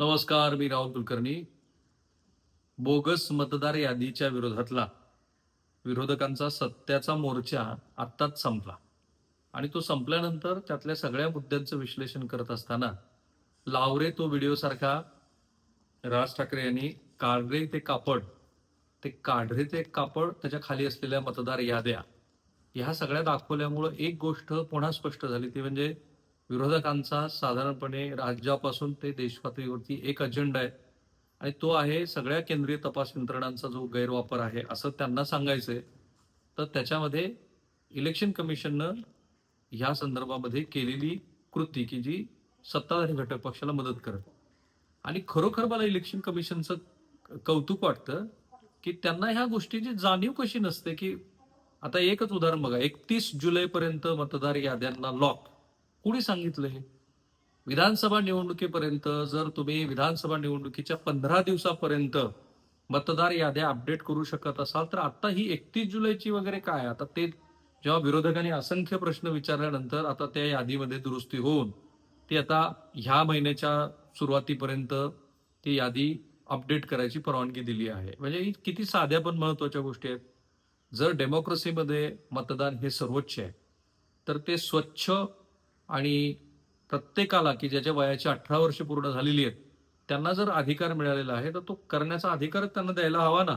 नमस्कार मी राहुल कुलकर्णी. बोगस मतदार यादीच्या विरोधातला विरोधकांचा सत्याचा मोर्चा आत्ताच संपला. आणि तो संपल्यानंतर त्यातल्या सगळ्या मुद्द्यांचं विश्लेषण करत असताना लावरे तो व्हिडिओसारखा राज ठाकरे यांनी काढरे ते कापड ते काढरे ते कापड त्याच्याखाली असलेल्या मतदार याद्या ह्या सगळ्या दाखवल्यामुळं एक गोष्ट पुन्हा स्पष्ट झाली ती म्हणजे विरोधकांचा साधारणपणे राज्यापासून ते देशपातळीवरती एक अजेंडा आहे. आणि तो आहे सगळ्या केंद्रीय तपास यंत्रणांचा जो गैरवापर आहे असं त्यांना सांगायचंय. तर त्याच्यामध्ये इलेक्शन कमिशननं ह्या संदर्भामध्ये केलेली कृती की जी सत्ताधारी घटक पक्षाला मदत करत. आणि खरोखर मला इलेक्शन कमिशनचं कौतुक वाटतं की त्यांना ह्या गोष्टीची जाणीव कशी नसते की आता एकच उदाहरण बघा एकतीस जुलैपर्यंत मतदार याद्यांना लॉक कुणी सांगितलं हे? विधानसभा निवडणुकीपर्यंत जर तुम्ही विधानसभा निवडणुकीच्या पंधरा दिवसापर्यंत मतदार याद्या अपडेट करू शकत असाल तर आता ही एकतीस जुलैची वगैरे काय? आता ते जेव्हा विरोधकांनी असंख्य प्रश्न विचारल्यानंतर आता त्या यादीमध्ये दुरुस्ती होऊन ती आता ह्या महिन्याच्या सुरुवातीपर्यंत ती यादी अपडेट करायची परवानगी दिली आहे. म्हणजे ही किती साध्या पण महत्त्वाच्या गोष्टी आहेत. जर डेमोक्रेसीमध्ये मतदान हे सर्वोच्च आहे तर ते स्वच्छ आणि प्रत्येकाला की ज्याच्या वयाची अठरा वर्ष पूर्ण झालेली आहेत त्यांना जर अधिकार मिळालेला आहे तर तो करण्याचा अधिकार त्यांना द्यायला हवा ना.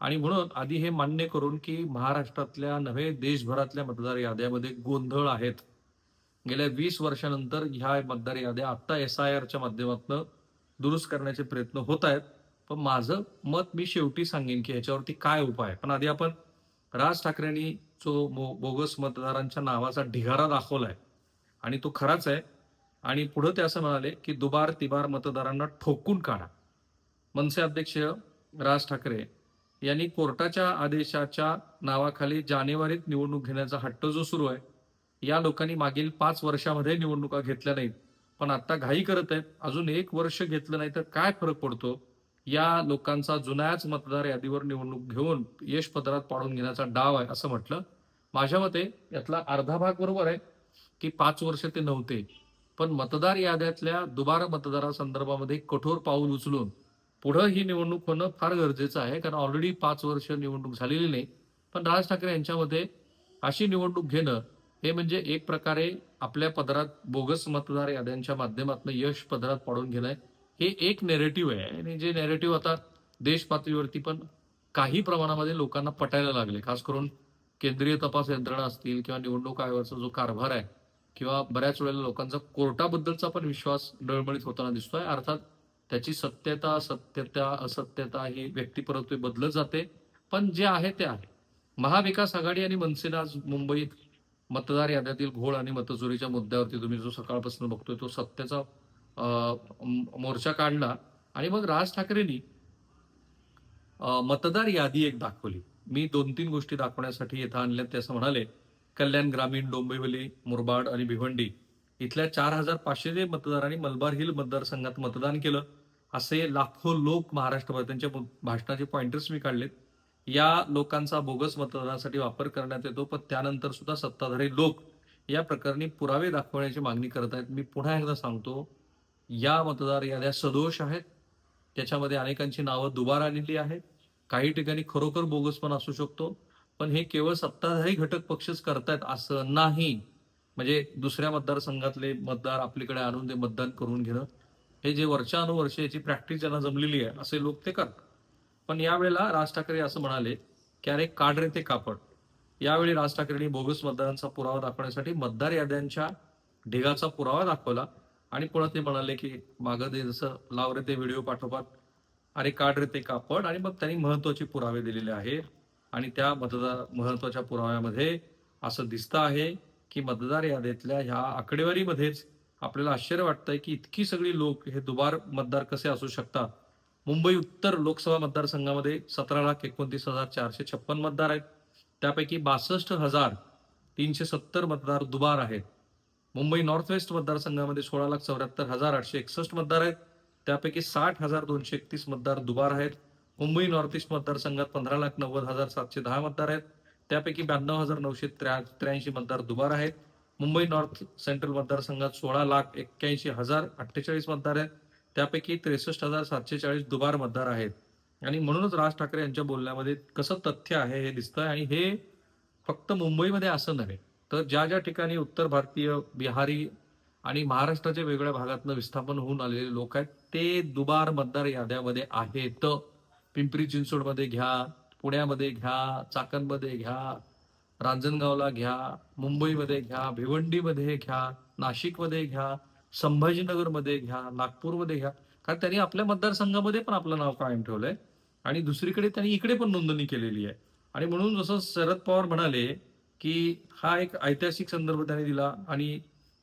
आणि म्हणून आधी हे मान्य करून की महाराष्ट्रातल्या नव्हे देशभरातल्या मतदार याद्यामध्ये गोंधळ आहेत. गेल्या वीस वर्षानंतर ह्या मतदार याद्या आत्ता एस आय आरच्या माध्यमातून दुरुस्त करण्याचे प्रयत्न होत आहेत. पण माझं मत मी शेवटी सांगेन की ह्याच्यावरती काय उपाय पण आधी आपण राज ठाकरेंनी जो मो- बोगस मतदारांच्या नावाचा ढिगारा दाखवलाय आणि तो खराच आहे. आणि पुढं ते असं म्हणाले की दुबार तिबार मतदारांना ठोकून काढा. मनसे अध्यक्ष राज ठाकरे यांनी कोर्टाच्या आदेशाच्या नावाखाली जानेवारीत निवडणूक घेण्याचा हट्ट जो सुरू आहे या लोकांनी मागील पाच वर्षामध्ये निवडणुका घेतल्या नाहीत. पण आता घाई करत आहेत. अजून एक वर्ष घेतलं नाही तर काय फरक पडतो? या लोकांचा जुन्याच मतदार यादीवर निवडणूक घेऊन यश पदरात पाडून घेण्याचा डाव आहे असं म्हटलं. माझ्या मते यातला अर्धा भाग बरोबर आहे. की पाच वर्ष ते नव्हते. पण मतदार याद्यातल्या दुबारा मतदारासंदर्भामध्ये कठोर पाऊल उचलून पुढं ही निवडणूक होणं फार गरजेचं आहे. कारण ऑलरेडी पाच वर्ष निवडणूक झालेली नाही. पण राज ठाकरे यांच्यामध्ये अशी निवडणूक घेणं हे म्हणजे एक प्रकारे आपल्या पदरात बोगस मतदार याद्यांच्या माध्यमातून यश पदरात पाडून घेणं हे एक नेरेटिव्ह आहे. आणि जे नेरेटिव्ह आता देश पातळीवरती पण काही प्रमाणामध्ये लोकांना पटायला लागले. खास करून केंद्रीय तपास यंत्रणा असतील किंवा निवडणूक आयोगाचा जो कारभार आहे किंवा बऱ्याच वेळेला लोकांचा कोर्टाबद्दलचा पण विश्वास डळमळीत होताना दिसतोय. अर्थात त्याची सत्यता सत्यता असत्यता ही व्यक्तिपरत्वे बदलत जाते. पण जे आहे ते आहे. महाविकास आघाडी आणि मनसेनं आज मुंबईत मतदार याद्यातील घोळ आणि मतचोरीच्या मुद्द्यावरती तुम्ही जो सकाळपासून बघतोय तो सत्याचा मोर्चा काढला. आणि मग राज ठाकरेंनी मतदार यादी एक दाखवली. मी दोन तीन गोष्टी दाखवण्यासाठी येथे आणल्या ते असं म्हणाले कल्याण ग्रामीण डोंबिवली मुरबाड आणि भिवंडी इथल्या चार हजार पाचशे मतदारांनी मलबार हिल मतदारसंघात मतदान केलं असे लाखो लोक महाराष्ट्रभर त्यांच्या भाषणाचे पॉइंटर्स मी काढलेत. या लोकांचा बोगस मतदानासाठी वापर करण्यात येतो पण त्यानंतर सुद्धा सत्ताधारी लोक या प्रकरणी पुरावे दाखवण्याची मागणी करत आहेत. मी पुन्हा एकदा सांगतो या मतदार याद्या सदोष आहेत. त्याच्यामध्ये अनेकांची नावं दुबार आलेली आहेत. काही ठिकाणी खरोखर बोगस पण असू शकतो. पण हे केवळ सत्ताधारी घटक पक्षच करतायत असं नाही. म्हणजे दुसऱ्या मतदारसंघातले मतदार आपल्याकडे आणून ते मतदान करून घेणं हे जे वर्षानुवर्ष याची प्रॅक्टिस ज्यांना जमलेली आहे असे लोक ते करतात. पण यावेळेला राज ठाकरे असं म्हणाले की अरे काढ रे ते कापड. यावेळी राज ठाकरेंनी बोगस मतदारांचा पुरावा दाखवण्यासाठी मतदार याद्यांच्या ढिगाचा पुरावा दाखवला आणि पुन्हा ते म्हणाले की मागं ते जसं लाव रे ते व्हिडिओ पाठोपाठ. अरे काढ रे ते कापड. आणि मग त्यांनी महत्त्वाचे पुरावे दिलेले आहेत. आणि त्या मतदार महत्त्वाच्या पुराव्यामध्ये असं दिसतं आहे की मतदार यादीतल्या ह्या आकडेवारीमध्येच आपल्याला आश्चर्य वाटतंय की इतकी सगळी लोक हे दुबार मतदार कसे असू शकतात? मुंबई उत्तर लोकसभा मतदारसंघामध्ये सतरा लाख एकोणतीस हजार चारशे छप्पन मतदार आहेत. त्यापैकी बासष्ट हजार तीनशे सत्तर मतदार दुबार आहेत. मुंबई नॉर्थ वेस्ट मतदारसंघामध्ये सोळा लाख चौऱ्याहत्तर हजार आठशे एकसष्ट मतदार आहेत. त्यापैकी साठ हजार दोनशे एकतीस मतदार दुबार आहेत. मुंबई नॉर्थ ईस्ट मतदारसंघात पंधरा लाख नव्वद हजार सातशे दहा मतदार आहेत. त्यापैकी ब्याण्णव हजार नऊशे त्र्या त्र्याऐंशी मतदार दुबार आहेत. मुंबई नॉर्थ सेंट्रल मतदारसंघात सोळा लाख एक्क्याऐंशी हजार अठ्ठेचाळीस मतदार आहेत. त्यापैकी त्रेसष्ट हजार सातशे चाळीस दुबार मतदार आहेत. आणि म्हणूनच राज ठाकरे यांच्या बोलण्यामध्ये कसं तथ्य आहे हे दिसतंय आणि हे फक्त मुंबईमध्ये असं नव्हे तर ज्या ज्या ठिकाणी उत्तर भारतीय बिहारी आणि महाराष्ट्राच्या वेगळ्या भागातनं विस्थापन होऊन आलेले लोक आहेत ते दुबार मतदार याद्यामध्ये आहेत. पिंपरी चिंचवडमध्ये घ्या पुण्यामध्ये घ्या चाकणमध्ये घ्या रांजणगावला घ्या मुंबईमध्ये घ्या भिवंडीमध्ये घ्या नाशिकमध्ये घ्या संभाजीनगरमध्ये घ्या नागपूरमध्ये घ्या. कारण त्यांनी आपल्या मतदारसंघामध्ये पण आपलं नाव कायम ठेवलंय. आणि दुसरीकडे त्यांनी इकडे पण नोंदणी केलेली आहे. आणि म्हणून जसं शरद पवार म्हणाले की हा एक ऐतिहासिक संदर्भ त्यांनी दिला आणि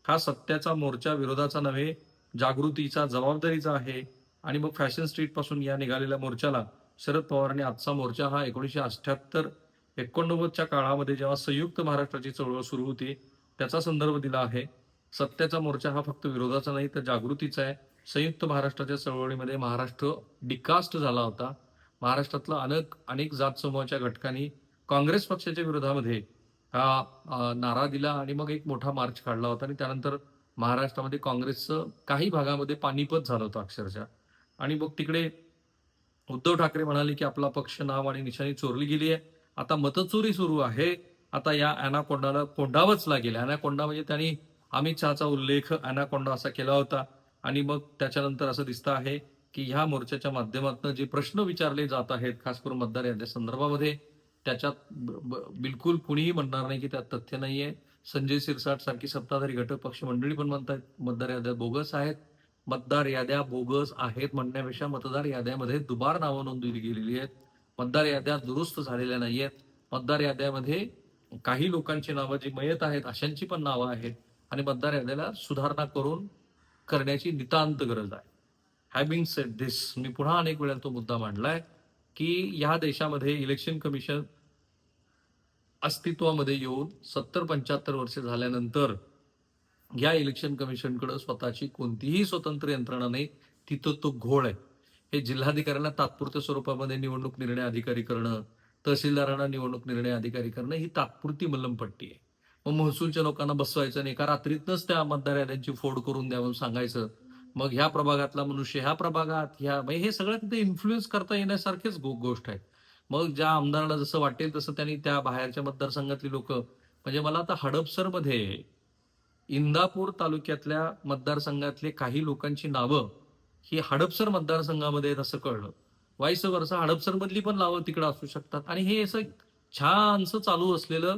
हा सत्याचा मोर्चा विरोधाचा नव्हे जागृतीचा जबाबदारीचा आहे. आणि मग फॅशन स्ट्रीटपासून या निघालेल्या मोर्चाला शरद पवारांनी आजचा मोर्चा हा एकोणीसशे अठ्याहत्तर एकोणनव्वदच्या काळामध्ये जेव्हा संयुक्त महाराष्ट्राची चळवळ सुरू होती त्याचा संदर्भ दिला आहे. सत्याचा मोर्चा हा फक्त विरोधाचा नाही तर जागृतीचा आहे. संयुक्त महाराष्ट्राच्या चळवळीमध्ये महाराष्ट्र डिकास्ट झाला होता. महाराष्ट्रातला अनेक अनेक जात समूहाच्या घटकांनी काँग्रेस पक्षाच्या विरोधामध्ये हा नारा दिला आणि मग एक मोठा मार्च काढला होता आणि त्यानंतर महाराष्ट्रामध्ये काँग्रेसचं काही भागामध्ये पानिपत झालं होतं अक्षरशः. आणि मग तिकडे उद्धव ठाकरे म्हणाले की आपला पक्ष नाव आणि निशाणी चोरली गेली आहे. आता मतचोरी सुरू आहे. आता या अॅनाकोंडाला कोंडावंच लागेल. अॅनाकोंडा म्हणजे त्यांनी अमित शहाचा उल्लेख अॅनाकोंडा असा केला होता. आणि मग त्याच्यानंतर असं दिसतं आहे की ह्या मोर्चाच्या माध्यमातून जे प्रश्न विचारले जात आहेत खास करून मतदार याद्या संदर्भामध्ये त्याच्यात बिलकुल कुणीही म्हणणार नाही की त्यात तथ्य नाहीये. संजय सिरसाट सारखी सत्ताधारी घटक पक्ष मंडळी पण म्हणतात मतदार याद्या बोगस आहेत. मतदार याद्या बोगस आहेत म्हणण्यापेक्षा मतदार याद्यामध्ये दुबार नावं नोंदवली गेलेली आहेत. मतदार याद्या दुरुस्त झालेल्या नाहीयेत. मतदार याद्यामध्ये काही लोकांची नावं जी मयत आहेत अशांची पण नावं आहेत. आणि मतदार याद्याला सुधारणा करून करण्याची नितांत गरज आहे. हॅविंग सेट दिस मी पुन्हा अनेक वेळा तो मुद्दा मांडलाय की या देशामध्ये इलेक्शन कमिशन अस्तित्वामध्ये येऊन सत्तर पंच्याहत्तर वर्ष झाल्यानंतर या इलेक्शन कमिशनकडे स्वतःची कोणतीही स्वतंत्र यंत्रणा नाही तिथं तो घोळ आहे. हे जिल्हाधिकाऱ्यांना तात्पुरत्या स्वरूपामध्ये निवडणूक निर्णय अधिकारी करणं तहसीलदारांना निवडणूक निर्णय अधिकारी करणं ही तात्पुरती मलमपट्टी आहे. मग महसूलच्या लोकांना बसवायचं आणि एका रात्रीतनच त्या मतदार याद्यांची फोड करून द्यावं सांगायचं. मग ह्या प्रभागातला मनुष्य ह्या प्रभागात ह्या म्हणजे हे सगळं तिथे इन्फ्लुएन्स करता येण्यासारखेच गो- गोष्ट आहे. मग ज्या आमदाराला जसं वाटेल तसं त्यांनी त्या बाहेरच्या मतदारसंघातली लोक म्हणजे मला आता हडपसरमध्ये इंदापूर तालुक्यातल्या मतदारसंघातले काही लोकांची नावं ही हडपसर मतदारसंघामध्ये आहेत असं कळलं. वाईस वर्षा हडपसरमधली पण नावं तिकडं असू शकतात. आणि हे असं छानसं चालू असलेलं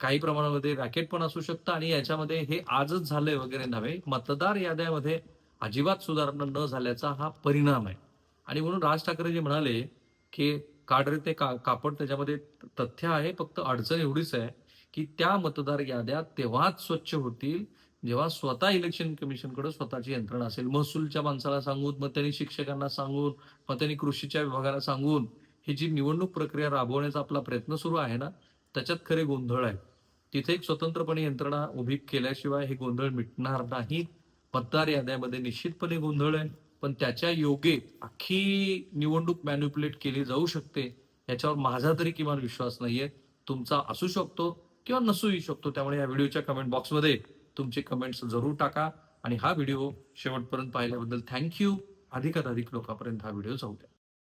काही प्रमाणामध्ये रॅकेट पण असू शकतं आणि याच्यामध्ये हे आजच झालंय वगैरे नव्हे. मतदार याद्यामध्ये अजिबात सुधारणा न झाल्याचा हा परिणाम आहे. आणि म्हणून राज ठाकरे जे म्हणाले की काढरे ते का कापड त्याच्यामध्ये तथ्य आहे फक्त अडचण एवढीच आहे की त्या मतदार याद्या तेव्हाच स्वच्छ होतील जेव्हा स्वतः इलेक्शन कमिशनकडे स्वतःची यंत्रणा असेल. महसूलच्या माणसाला सांगून मग त्यांनी शिक्षकांना सांगून मग त्यांनी कृषीच्या विभागाला सांगून ही जी निवडणूक प्रक्रिया राबवण्याचा आपला प्रयत्न सुरू आहे ना त्याच्यात खरे गोंधळ आहे तिथे एक स्वतंत्रपणे यंत्रणा उभी केल्याशिवाय हे गोंधळ मिटणार नाही. मतदार याद्यामध्ये निश्चितपणे गोंधळ आहे. पण त्याच्या योगे अख्खी निवडणूक मॅन्युप्युलेट केली जाऊ शकते याच्यावर माझा तरी किमान विश्वास नाहीये. तुमचा असू शकतो किंवा नसूही शकतो त्यामुळे या व्हिडिओच्या कमेंट बॉक्समध्ये तुमचे कमेंट्स जरूर टाका. आणि हा व्हिडिओ शेवटपर्यंत पाहिल्याबद्दल थँक्यू अधिकाधिक लोकांपर्यंत हा व्हिडिओ जाऊ द्या.